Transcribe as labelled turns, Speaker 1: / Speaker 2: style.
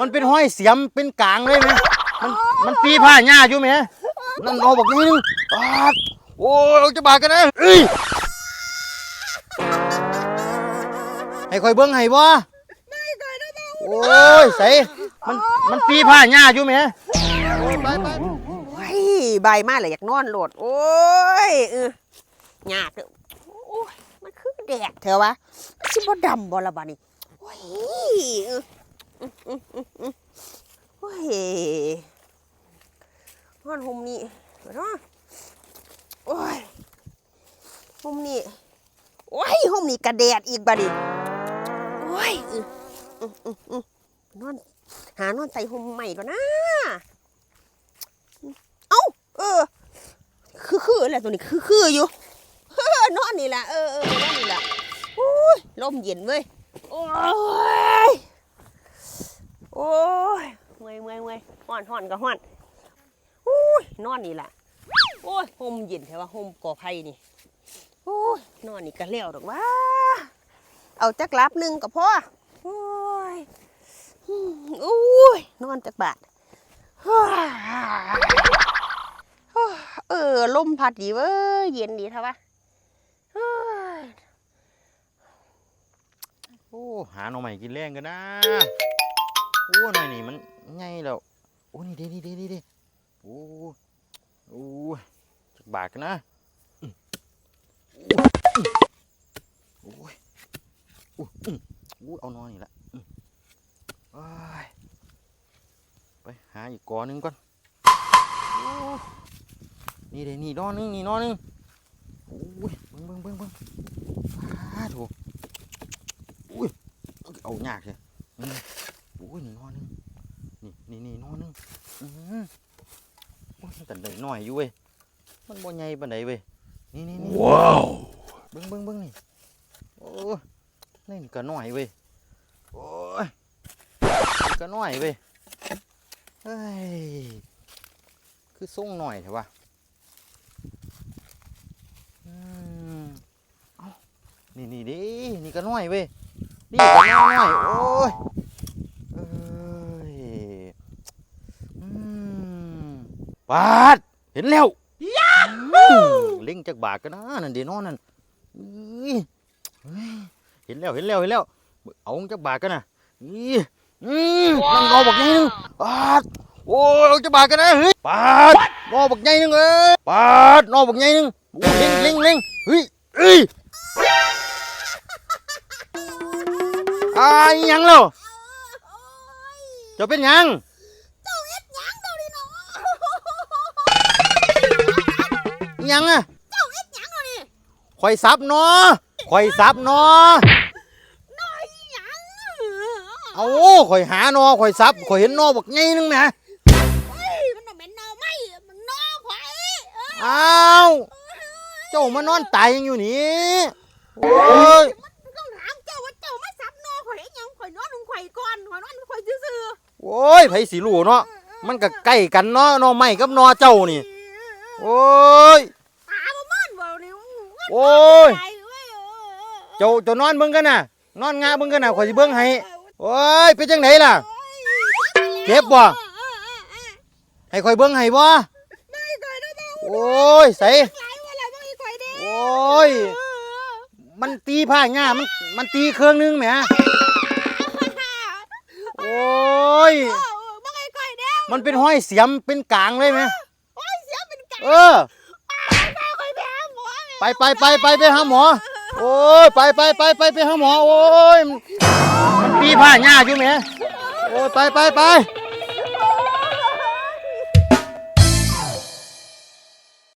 Speaker 1: มันเป็นห้อยเสียมเป็นกลางเลยไหมมันมันปีผ้าหญ้าอยู่ไหมนั่นเอาบอกนี่นึงปาดโอ้ยเอาจะบาดกันนะเอ้ยให้คอยเบิ้งให้บ่โอ้ยใส่มันมันปีผ้าหญ้าอยู่ไหมโอ้ยไปไป
Speaker 2: โอ้ยใบมาเลยอยากนอนโหลด โอ้ยเออหยาเด้อโอ้ยมันคือแดดเถอะวะมันสิบดำบ่ละบานี้โอ้ย โอ้ยนอนห่มนี่เดี๋ยวนะโอ้ยห่มนี่โอ้ยห่มนี่กระแดดอีกบาดนี้โอ้ยนอนหานอนใส่ห่มใหม่ก่อนนะ เอ้า เออ คือคือแหละตัวนี้คือคืออยู่นอนนี่แหละเออเออนอนนี่แหละโอ้ยลมเย็นเว้ยโอ้ย โอ้ยเมื่อยเมื่อยเมื่อยห่อนห่อนก็ห่อนโอ้ยนอนนี่แหละโอ้ยห่มเย็นแถวว่าห่มก่อไผ่นี่โอ้ยนอนนี่ก็แล้วดอกว่าเอาจักลับหนึ่งก็พอโอ้ยอืมโอ้ยนอนจักบาทเออลมพัดดีเว้ยเย็นดีท่าปะ
Speaker 1: โอ้หาหน่อใหม่กินแรงกันนะ โอ้หน่อยนี่มันไงแล้วโอ้นี่เด้นี่เด้นี่เด้โอ้โอ้จักบาทกันนะโอ้ยโอ้ยอืมโอ้ยเอานอนนี่ละไปหาอีกกอหนึงก่อนนี่เด้นี่นอนหนึงนี่นอนหนึงโอ้ยเบิ่งเบิ่งเบิ่งเบิ่งอ้าถูกเอายากเลยอืมโอ้ยนี่นอนหนึง นี่นี่นี่นอนหนึงอืมโอ้ยมันแต่ได้น้อยอยู่เว้ยมันบ่ใหญ่ปานใดเว้ยนี่นี่นี่
Speaker 3: ว้าว
Speaker 1: เบิ่งเบิ่งเบิ่งนี่โอ้ยนี่นี่ก็น้อยเว้ยโอ้ยนี่ก็น้อยเว้ยเฮ้ยคือส่งหน่อยเถอะวะอืมเอ้านี่นี่ดินี่ก็น้อยเว้ยนี่ก็น้อยโอ้ยเอ้ยอืม บาด เห็นแล้วอืมเล็งจากบาทกันนะนั่นเดี๋ยวนอนนั่นอื้อเฮ้ยเห็นแล้วเห็นแล้วเห็นแล้ว เอาจากบาทกันนะอื้ออืมนั่นรอบักใหญ่หนึงบาดโอ้ยเอาจากบาทกันนะเฮ้ยบาดรอบักใหญ่หนึงเอ้ยบาดรอบักใหญ่หนึงโอ้ยเล็งเล็งเล็งเฮ้ยเอ้ยอายหยังแล้วจะเป็นห ยังอิหยังอะข่อยซับเนาะข่อยซับเนาะเอาข่อยหาเนาะข่อยซับข่อยเห็นเนาะบักไงนึงแหม
Speaker 2: มันต้องเป็นนอไม่มันนอไผ่
Speaker 1: อ้าวเจ้ามานอนตายยังอยู่นี่โอ้ย
Speaker 2: ต้องถามเจ้าว่าเจ้ามาซับนอข่อยเฮ็ดหยังข่อยนอนของข่อยก่อนข่อยนอนของข่อยซื่อ
Speaker 1: โอ้ยไผสิรู้เนาะมันก็ใกล้กันเนาะเนาะไม่กับเนอเจ้านี่ โอ้ย
Speaker 2: ตาบ่ม่อนบ่นี่
Speaker 1: โอ้ยเจ้าเจ้านอนเบิ่งกันน่ะ นอนงาเบิ่งกันน่ะข่อยสิเบิ่งให้โอ้ยเป็นจังไดล่ะ เจ็บบ่ให้ข่อยเบิ่งให้บ่โอ้ยใส่โอ้ยมันตีผ้าหญ้ามันมันตีเครื่องนึงแหมโอ้ยมันเป็นห้อยเสียมเป็นกลางเลยไหมเออ ไปไปไปไปไปหาหมอ โอ้ยไปไปไปไปไปหาหมอ โอ้ยมันปีผ้าหญ้าอยู่ไหมโอ้ยไปไปไป